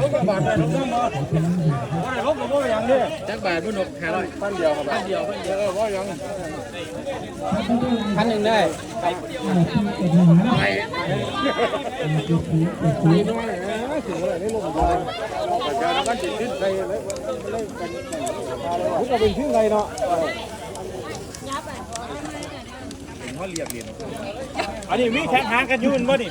ลงกับบาทได้ลงกับ่ได้ลงกับบ่อย่างนี้จักบาทพุ่นหกห้าร้อยพันเดียวครับพันเดียวพันเดียวเออบ่อย่างพันหนึ่งได้ไปนี่น้อยนะถึงอะไรนี่ลงกับบ่แต่การกันจิตขึ้นไปเลยเลยกันทุกก็เป็นชื่อไรเนาะอันนี้มีแข่งหางกันอยืนบ่นี่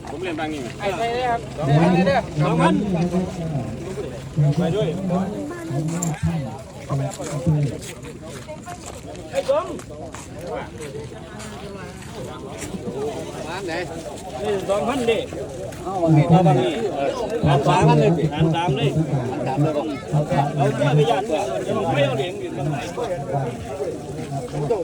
ไม่เอาไม่นิดหน่อยเตียงกับเตียงกันไม่เอาคายนี่มันเป็นเรื่องไหนไม่เป็นไร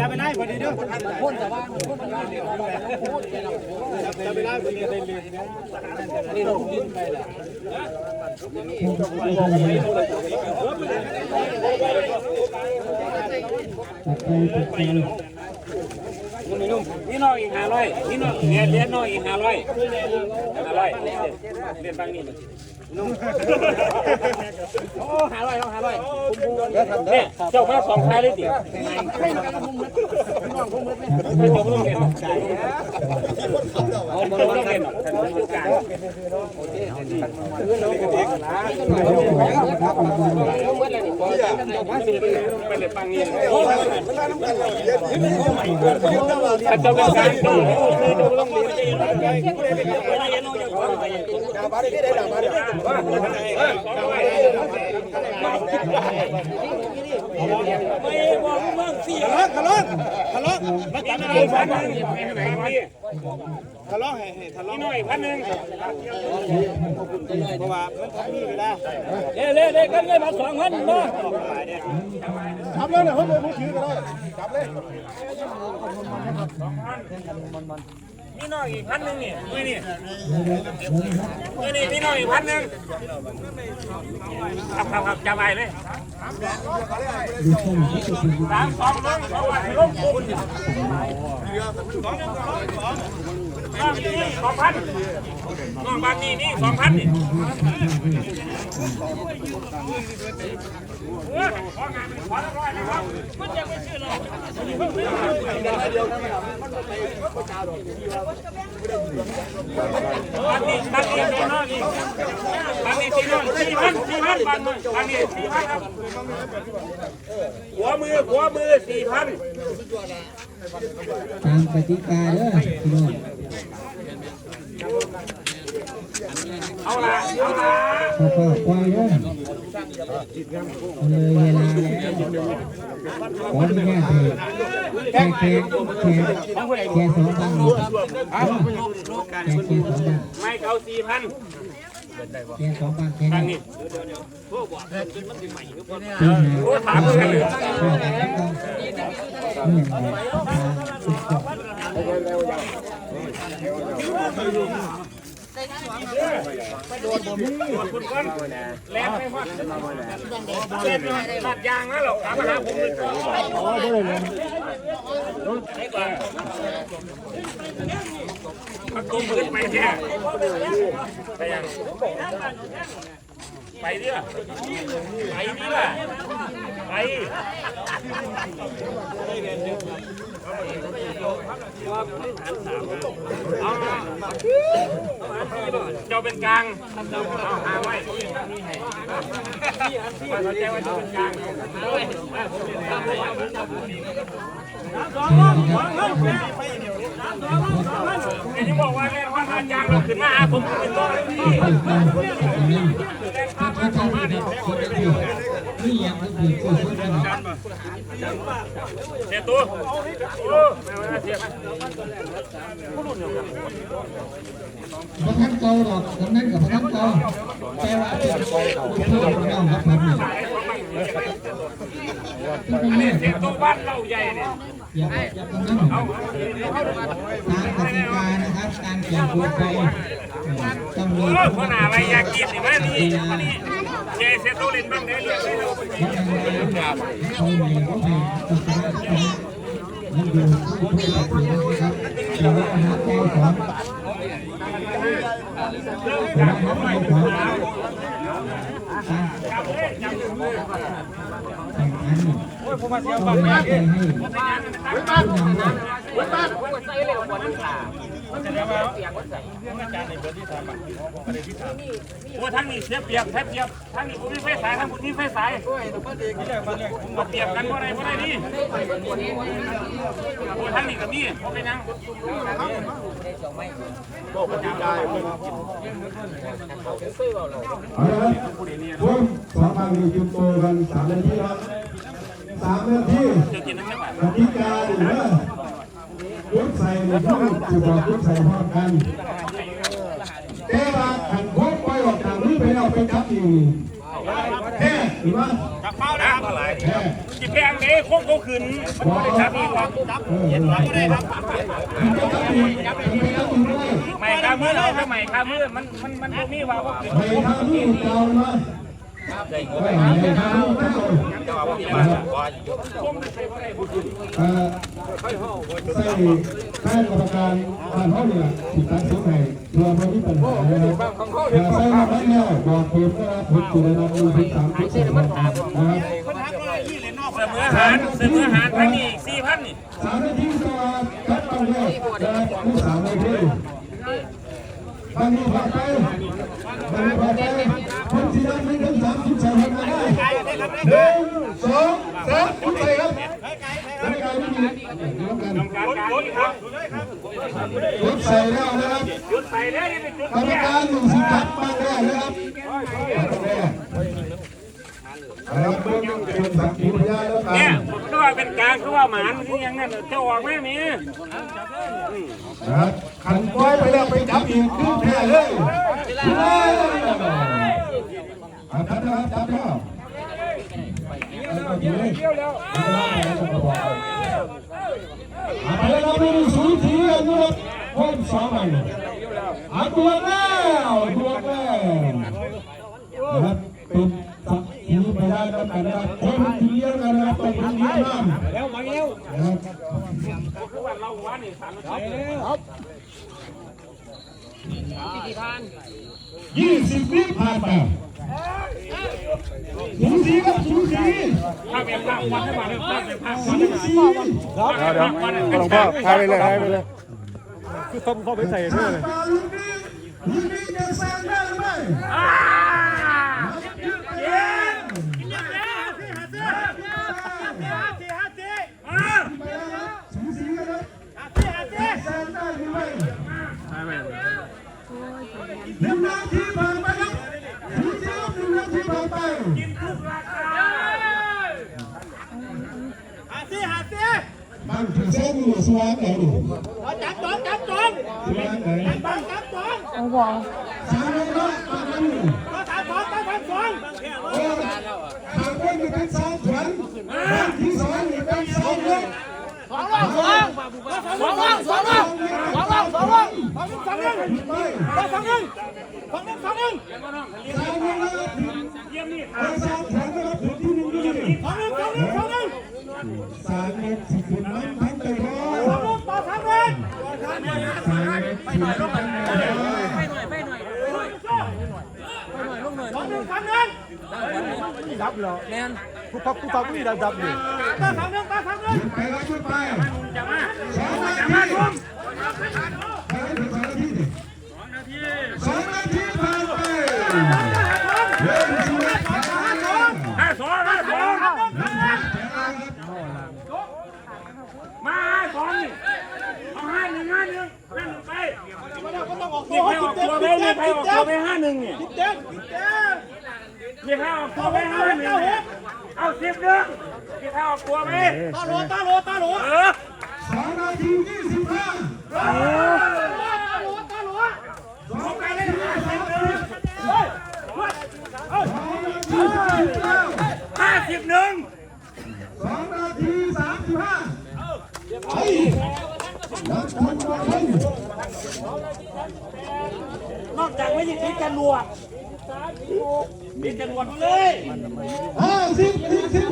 จะไปไหนพอดีเด้อพ่นแต่ว่าพ่นแต่ว่าเดี๋ยวพูดแกเราจะไปได้พอดีเลยนี่เราดิ้นไปแหละนี่น้องอีกห้าร้อยนี่น้องเรียนเรียนน้องอีกห้าร้อยห้าร้อยเรียนบางนี่ โอ้หาร้อยเราหาร้อยเนี่ยเจ้ามาสองท้ายเลยดิไม่เจ้าไม่ต้องเรียนเอาไม่ต้องเรียนหรอกไปเลยปังนี่ถ้าเจ้าเป็นการก็คือเจ้าต้องเรียน เองไปเรียนน้องจะฟังไปไม่บอกเสี่ทะเลาะทะเลาะมากินอะไรพันหนึ่งไหนพี่ทะเลาะให้ให้ทะเลาะหน่อยพันหนึ่งเพราะว่ามันทำนี่ไม่ได้เล่เล่เล่กันเลยมาสองพันมาทำแล้วเนี่ยเขาเลยมือถือก็ได้จับเลย พี่น้อยอีกพันหนึ่งนี่ด้วยนี่ด้วยนี่พี่น้อยอีกพันหนึ่งครับครับครับจะไปเลยสามสองหนึ่งสองพันลงทุนสองนี่สองพันน้องบ้านนี่นี่สองพันนี่ บมันจะไม่ชื่อเราบางนี่บางนี่โดนนอกอีกบางนี่สี่นอนสี่พันสี่พันบางนี่บางนี่สี่พันครับหัวมือหัวมือสี่พันตามกติกาเด้อพี่น้องเอาละเอาละขอขอควายเด้อ เลยเวลาแล้วขออนุญาตเลยแค่แค่แค่แค่สองตังค์แค่แค่สองตังค์ไม่เขาสี่พันแค่สองตังค์แค่บางนี้นี่โอ้โอ้ถามกันเลยคุ ณก้อนแรงไม่พอเป็นลัดยา งนะหรอกถามมาหาผมเลยอ๋อได้เลยไอ้ก่อนมันตุ้มมือไปแค่ไปยังไปดิล่ะไปดิล่ะไปเอาเจ้าเป็นกลางเอาหาไว้มาแจ้งว่าจะเป็นกลางสองครับไอ้ที่บอกว่าแม่ว่าอาจารย์เราขึ้นมาผมเป็นตัวถ้าเขาท เดียวเสียตัวโอ้ไม่ว่าเสียพระท่านเก่าหรอกกำนันกับพระท่านเก่าแต่ว่าเป็นผู้ของเราครับผมที่เป็นเสียตัวบ้านเราใหญ่เนี่ยอย่าอย่ากำนันตามกติกานะครับการแข่งขันไปต้องมีโอ้คนอะไรอยากกินนี่แม่นี่นี่ เจเสียตัวเล่นบ้างได้เรียกเลยเราเขามีเขามีกิจกรรมมันอยู่ผู้ผู้ตัดสินนะครับ แต่ว่าหาแก้ของแต่ว่าหาแก้ของแข่งขันต้องมีให้ให้ผู้นำด้วยโอ้ทั้งนี้เสียเปรียบแทบเปรียบทั้งนี้ผมมีไฟสายทั้งผมมีไฟสายมาเปรียบกันว่าอะไรว่าอะไรนี่โอ้ทั้งนี้กับนี่ผมเป็นยังเอาละครับผมสองพันอยู่จุดโตกันสามนาทีครับสามนาทีจะกินน้ำไม่ไหวกติกาหรือว่า ส่ในช่งจะบอกยุดใส่พร้อมกันแต่ว่าขันโค้งไปออกจากนี้ไปแล้วไปจับอีกแค่หรือว่ากับเป้านะแค่จิแพงเด้โค้งเขาขึ้นมันไม่ได้จับอีกหรอกเออเห็นไหมครับมันจะจับอีกมันจะจับอีกด้วยไม่คามือเราทำไมคามือมันมันมันมีว่าว่าขึ้นไปทางนี้เก่ามา ไปหาในทางนี้เก่าเอ่อใส่แพทย์กรรมการบ้านเขาเนี่ยติดตั้งสูงให้เพื่อไม่มีปัญหานะครับแต่ใส่มาไม่แล้วบอกเพิ่มนะครับผมจุดระดับหนึ่งถึงสามจุดสองนะครับเสมอหารเสมอหารทั้งนี้สี่พันนี่สามนาทีก็จัดต้องแรกนะครับผู้สามนาทีบางทีพอไปบางทีพอไปคนที่นั่งไม่ถึงสามสิบสองคนได้ หนึ่งสองสามคุณใส่ครับรายการไม่มีร่วมกันการการนี้ครับรถใส่แล้วนะครับจุดใส่แล้วนี่เป็นจุดกรรมการหนึ่งสิบจับมาแรกนะครับมาแรกนะครับเบื้องต้นเป็นสักขีพยานแล้วกัเนี่ยนผมก็ว่าเป็นกลางคือว่าหมานที่ยังนั่นจะออกแม่มีนะครับขันปล่อยไปแล้วไปจับอีกขึ้นแพ้เลยอาทันนะครับจับแล้วเกี่ยวเกี่ยว แล้วไปแล้วเราไม่มีสูญเสียนะครับคนสองใบอาตัวแล้วตัวแล้วนะครับเป็นสักขีพยานแล้วกันนะครับคนที่เลี้ยงกันนะครับต้องเป็นเลี้น้ำแล้วมาแล้วนะครับคือว่าเราว่านี่สามนาทียี่สิบวิผ่านไป สูสีครับสูสีถ้าเป็นภาพวันให้มาเรื่องภาพเป็นภาพสูวันสีเดี๋ยววันหลวงพ่อพาไปเลยพาไปเลยคือต้มเข้าไปใส่ด้วยเลยลูกนี้ลูกนี้จะแซงได้หรือไม่ อ่าเย้อ่า สูสีกันนะแซงได้หรือไม่หนึ่งนาทีผ่านไปครับสูสีครับหนึ่งนาทีผ่านไป ทุกราคา บางถึงเส้นอยู่สว่างไหนดูจับจองจับจองสว่างไหนบังจับจองสามร้อยละตอนนั้นอยู่ก็สามสองก็สามสองเออทา ดับเหรอแน่นผู้พักผู้พักผู้ดับดับอยู่ต่อสามหนึ่งต่อสามหนึ่งหยุดไปแล้วหยุดไปจะมาสองนาจะทีมาชม มีใครออกตัวไหมมีใครออกตัวไหมห้าหนึ่งเนี่ยมีใครออกตัวไหมห้าหนึ่งเนี่ยเอาสิบหนึ่องมีใครออกตัวไหมตาโหลตาโหลตาโหลเออสองนาทียี่สิบห้าของการเล่นห้าสิบหนึ่งห้าสิบหนึ่ง สองนาทีสามสิบห้าไปนักคนมาเล่น นอกจาก ไม่ยิงติดกันรวดติดกันรวดเลยห้าสิบสิบ